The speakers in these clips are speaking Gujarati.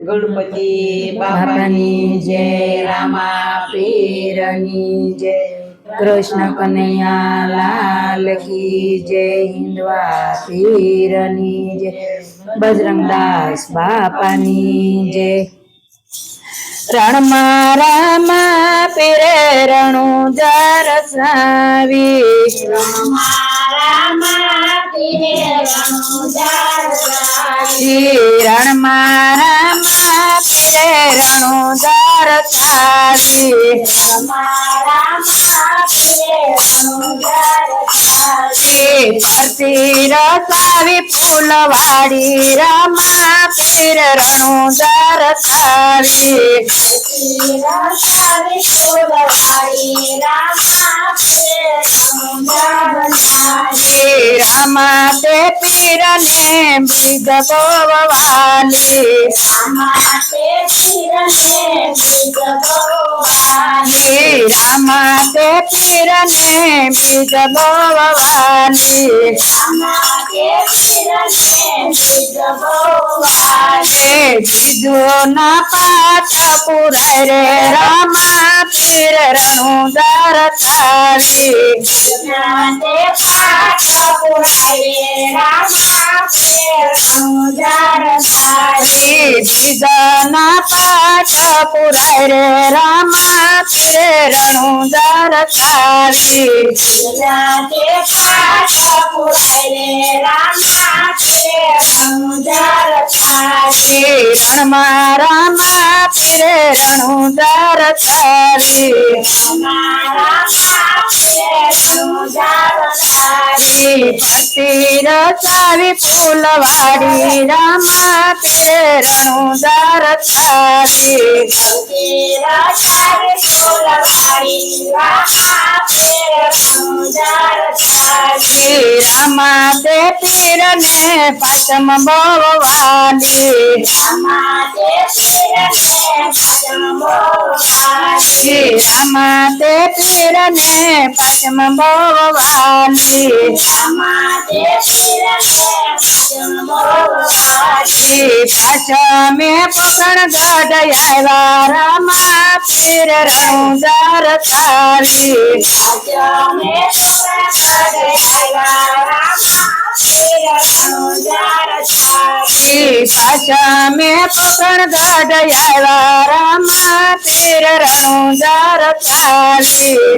ગણપતિ બાપાની જય રામા પીરની જય કૃષ્ણ કનૈયા લાલ કી જય હિન્દવા પીરની જય બજરંગદાસ બાપાની જય. રણમાં રામા પીરે રણુ જરસાવી રણમાં રામા પીરે રણુ જરસાવી શ્રી પરતી રસાવી ફૂલવાડી રામા પીર રણુ જરસાવી શ્રી રામા તે પીરને બીજ ગોવાલી શ્રી રામા તે પીરને બીજ ગોવાલી જીજો ના પાઠ પુરા રે રામા પીર રણુ દરતાવી શ્રી બીજા ના પાઠ પુરાય રે રામા પીર રણુ દરતાવી શ્રી રણમાં રામા પીરે રણુ દરતાવી શ્રી ભક્તિ રસાવી ફૂલવાડી રામા પીરે રણુ દરતાવી શ્રી રામા તે रामा दे पीर ने पचम बोवाली रामा से पीर ने पचम बोवाली पचम पकड़ दया रामा पीर रंगार तारी પાચમે પકણ ગઢ આવ્યા રામા પીર રણુ દરતાવી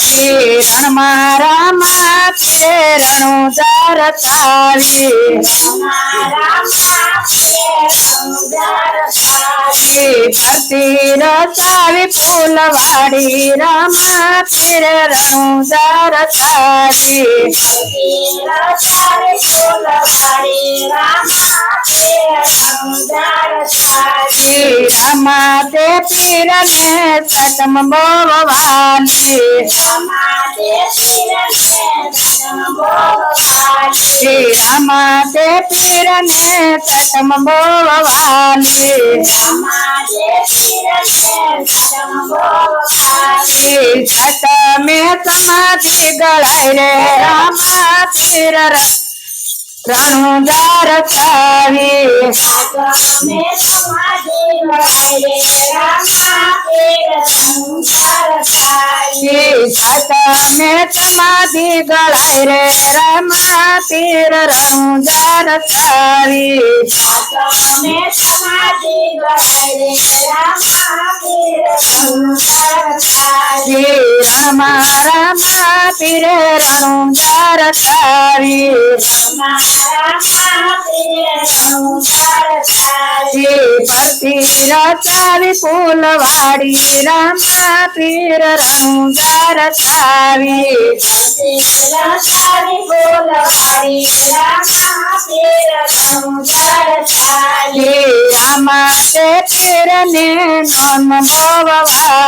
શ્રી રણમાં રામા પીરે રણુ દરતાવી શ્રી ભક્તિ રસાવી ફૂલવાડી રમા પીર રણુ દરતાવી શ્રી રામા તે પીરને સતમ બોવાલી શ્રી રામા તે પીરને સતમ બોવાલી શ્રી સતમે સમાધિ ગળાય રે રામા પીર રણુદાર તારે સામે समाधि गड़ाई रे रमा तीर रहूँ जार सारी समाधि गड़ाई रे रमा तीर रहूँ जार सारी रमा रमा तीर रहूँ जार सारी रमा रमा तीर रहूँ फूलवाड़ी रमा નોન બોવાલી શ્રી રામા તે પીરને નોન બોવાલી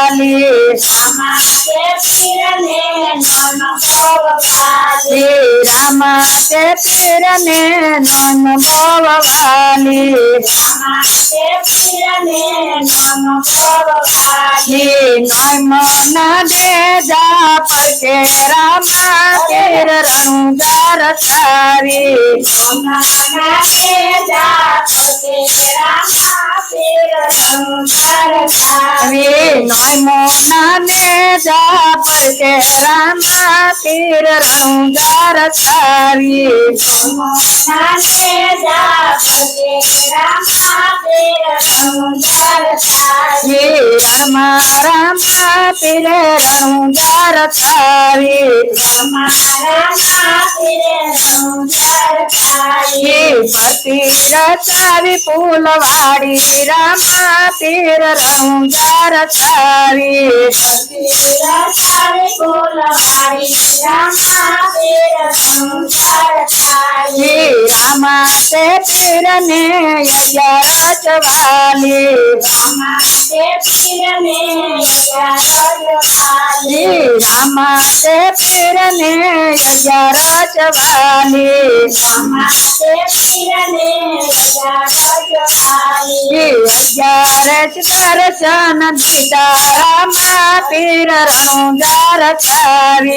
શ્રી નોન દે જા પર કે રામા આવી น้อยมองนาเนจาเปิดแกรามาตีระรังดารตารีมองนาเนจาเปิดแกรามาตีระรังดารตารีรามารามาตีระรังดารตารีรามารามาตีระรังดารตารีปฏิรตาวิปูลวารี તે પીર रामा से फिरने अय्या रामा से फिरने रामा से फिरने अय्या रामा से फिरने रामा पीर रणु दरसारी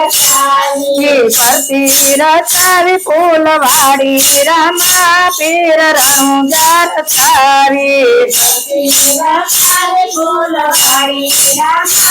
પરતી રચાવી ફૂલવાડી રામા પીર રણુજા રચાવી શ્રી રામા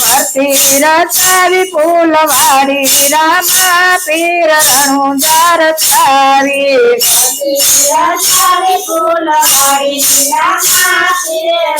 તિલક તાળ્યા રામા પીર રણુજા રચાવી વી રણમાં રામા પીર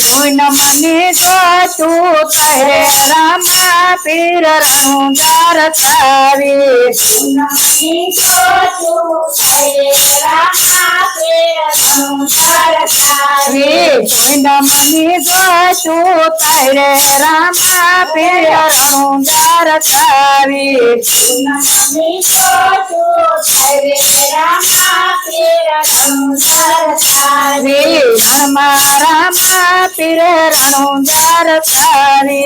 गुण मने का तू करे रामा पीर रंगार सावे गुण मने तो तू करे रामा पीर रंगार सावे गुण मने का तू करे रामा पीर रंगार सावे गुण मने का तू रामा पीर रामा फिर रणुदर तारी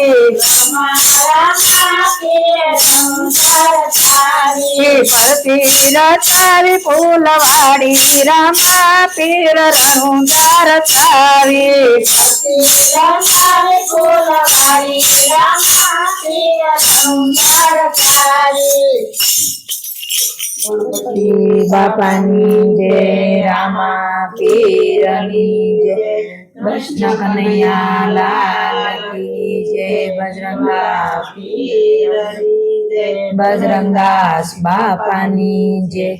पीर तारी फूलवाड़ी रामा पीर रणुदार तारी फूलवाड़ी रमा पीर रणुदर तारी બાપાની જય રામા પીરની જય કૃષ્ણ કનૈયા લાલ કી જય બજરંગા પીરની જય, બજરંગાસ બાપાની જય.